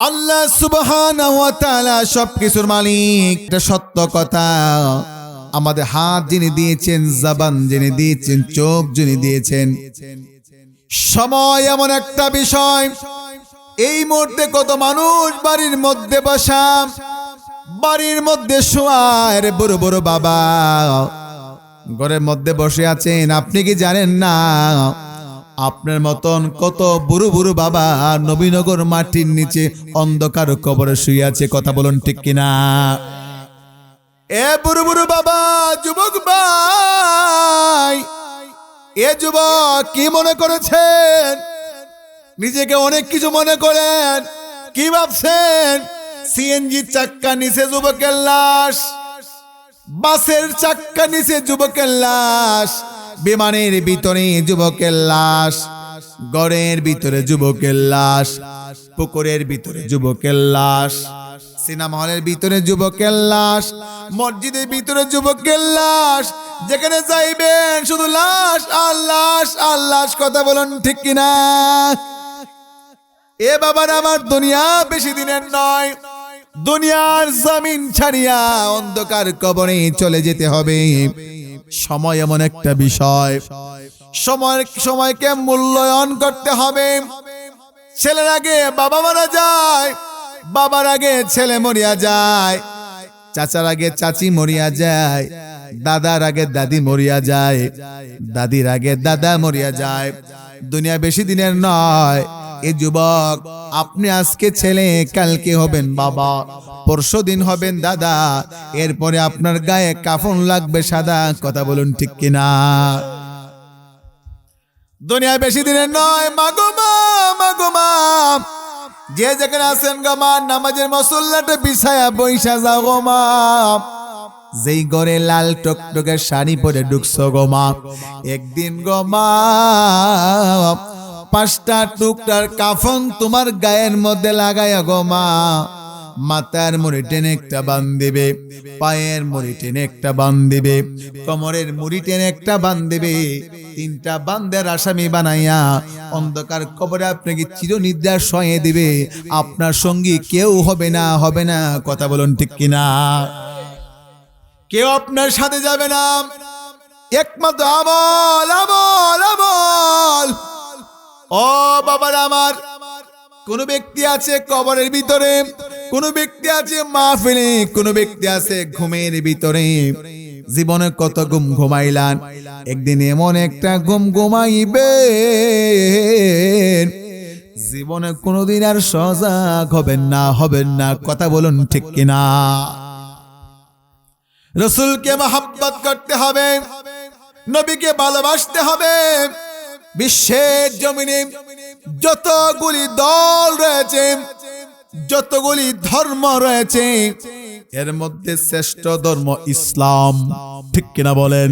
আল্লাহ সুবহানাহু ওয়া তাআলা সবকিছুর মালিক। এটা সত্য কথা। আমাদের হাত যিনি দিয়েছেন, জবান যিনি দিয়েছেন, চোখ যিনি দিয়েছেন। সময় এমন একটা বিষয়, এই মুহূর্তে কত মানুষ বাড়ির মধ্যে বসা, বাড়ির মধ্যে শোয়ার বড় বড় বাবা। ঘরের মধ্যে বসে আছেন, আপনি কি জানেন না? আপনার মতন কত বুড়ো বুড়ো বাবা নবীনগর মাটির নিচে অন্ধকার কবরে শুয়ে আছে, কথা বলুন ঠিক কিনা? এ বুড়ো বুড়ো বাবা, যুবক ভাই, এ যুবক কি মনে করেছেন? নিজেকে অনেক কিছু মনে করেন, কি ভাবছেন? সিএনজি চাক্কা নিচে যুবকের লাশ, বাসের চাক্কা নিচে যুবকের লাশ। বিমানের ভিতরে যুবকের লাশ, গড়ের ভিতরে যুবকের লাশ, পুকুরের ভিতরে যুবকের লাশ সিনেমা হলের ভিতরে যুবকের লাশ, মসজিদের ভিতরে যুবকের লাশ, যেখানে যাইবেন শুধু লাশ আর লাশ আর লাশ, কথা বলুন ঠিক কিনা? এ বাবার আমার দুনিয়া বেশি দিনের নয়, দুনিয়ার জমিন ছাড়িয়া অন্ধকার কবরে চলে যেতে হবে। সময় এমন একটা বিষয়। সময় সময়কে মূল্যায়ন করতে হবে। ছেলের আগে বাবা মারা যায়, বাবার আগে ছেলে মরিয়া যায়, চাচার আগে চাচি মরিয়া যায়, দাদার আগে দাদি মরিয়া যায়, দাদির আগে দাদা মরিয়া যায়। দুনিয়া বেশি দিনের নয় এ যুবক, আপনি আজকে ছেলে, কালকে হবেন বাবা, পরশু দিন হবেন দাদা, এরপরে আপনার গায়ে কাফন লাগবে সাদা, কথা বলুন ঠিক কিনা? দুনিয়া বেশি দিনের নয় মাগো মা মা যে যেখানে আছেন গো মা, নামাজের মসল্লাটা বিছায়া বৈশা যাও গো যেই ঘরে লাল টকটকে শাড়ি পরে ঢুকছো গো মা, একদিন গো মা পাঁচটা টুকটার কাফন তোমার গায়ের মধ্যে লাগায়া গো মা। মাথার মুড়ি টেনে একটা বান দিবে, পায়ের মুড়ি টেনে একটা বান দিবে, কোমরের মুড়ি টেনে একটা বান দিবে। তিনটা বান্দের আসামি বানাইয়া অন্ধকার কবরে আপনাকে চিরনিদ্রা শয়ে দিবে। আপনার সঙ্গী কেউ হবে না হবে না, কথা বলুন ঠিক কিনা? কেউ আপনার সাথে যাবে না। একমাত্র আমল আমল ও বাবার আমার, কোন ব্যক্তি আছে কবরের ভিতরে, কোন ব্যক্তি আছে মাহফিলে, কোন ব্যক্তি আছে ঘুমের ভিতরে। জীবনে কত ঘুম ঘুমাইলান একদিন এমন একটা ঘুম ঘুমাইবে। জীবনে কোনোদিন আর সজাগ হবেন না হবেন না, কথা বলুন ঠিক কিনা? রসুলকে মহাব্বত করতে হবে, নবীকে ভালোবাসতে হবে। বিশ্বের জমিনে যতগুলি দল রয়েছে, যতগুলি ধর্ম রয়েছে, এর মধ্যে শ্রেষ্ঠ ধর্ম ইসলাম। ঠিক কিনা বলেন?